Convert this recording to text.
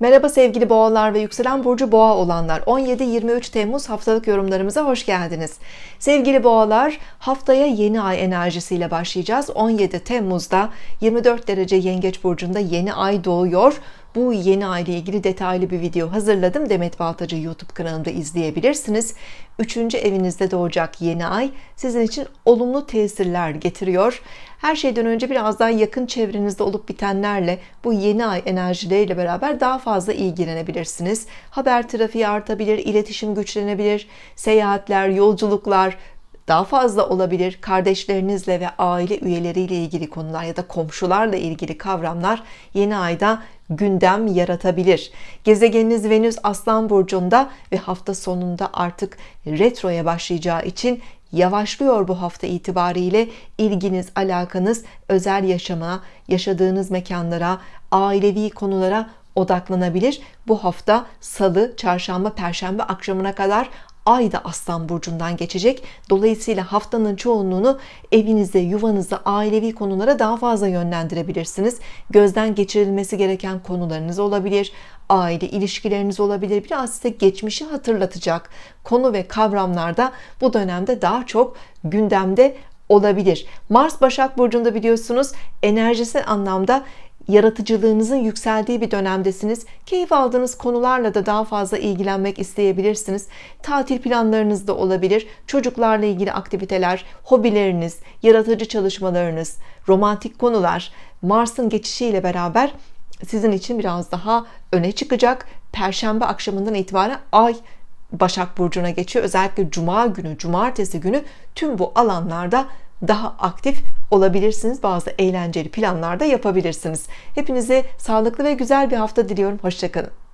Merhaba sevgili boğalar ve yükselen burcu boğa olanlar 17-23 Temmuz haftalık yorumlarımıza hoş geldiniz. Sevgili boğalar haftaya yeni ay enerjisiyle başlayacağız. 17 Temmuz'da 24 derece yengeç burcunda yeni ay doğuyor. Bu yeni ay ile ilgili detaylı bir video hazırladım. Demet Baltacı YouTube kanalımda izleyebilirsiniz. Üçüncü evinizde doğacak yeni ay sizin için olumlu tesirler getiriyor. Her şeyden önce biraz daha yakın çevrenizde olup bitenlerle bu yeni ay enerjileriyle beraber daha fazla ilgilenebilirsiniz. Haber trafiği artabilir, iletişim güçlenebilir, seyahatler, yolculuklar, daha fazla olabilir. Kardeşlerinizle ve aile üyeleriyle ilgili konular ya da komşularla ilgili kavramlar yeni ayda gündem yaratabilir. Gezegeniniz Venüs Aslan burcunda ve hafta sonunda artık retroya başlayacağı için yavaşlıyor bu hafta itibariyle ilginiz, alakanız özel yaşama, yaşadığınız mekanlara, ailevi konulara odaklanabilir. Bu hafta salı, çarşamba, perşembe akşamına kadar Ay da Aslan burcundan geçecek. Dolayısıyla haftanın çoğunluğunu evinizde, yuvanızda, ailevi konulara daha fazla yönlendirebilirsiniz. Gözden geçirilmesi gereken konularınız olabilir. Aile ilişkileriniz olabilir. Biraz size geçmişi hatırlatacak konu ve kavramlarda bu dönemde daha çok gündemde olabilir. Mars Başak Burcu'nda biliyorsunuz enerjisel anlamda yaratıcılığınızın yükseldiği bir dönemdesiniz. Keyif aldığınız konularla da daha fazla ilgilenmek isteyebilirsiniz. Tatil planlarınız da olabilir. Çocuklarla ilgili aktiviteler, hobileriniz, yaratıcı çalışmalarınız, romantik konular Mars'ın geçişiyle beraber sizin için biraz daha öne çıkacak. Perşembe akşamından itibaren ay Başak Burcu'na geçiyor. Özellikle Cuma günü, Cumartesi günü tüm bu alanlarda daha aktif olabilirsiniz. Bazı eğlenceli planlar da yapabilirsiniz. Hepinize sağlıklı ve güzel bir hafta diliyorum. Hoşçakalın.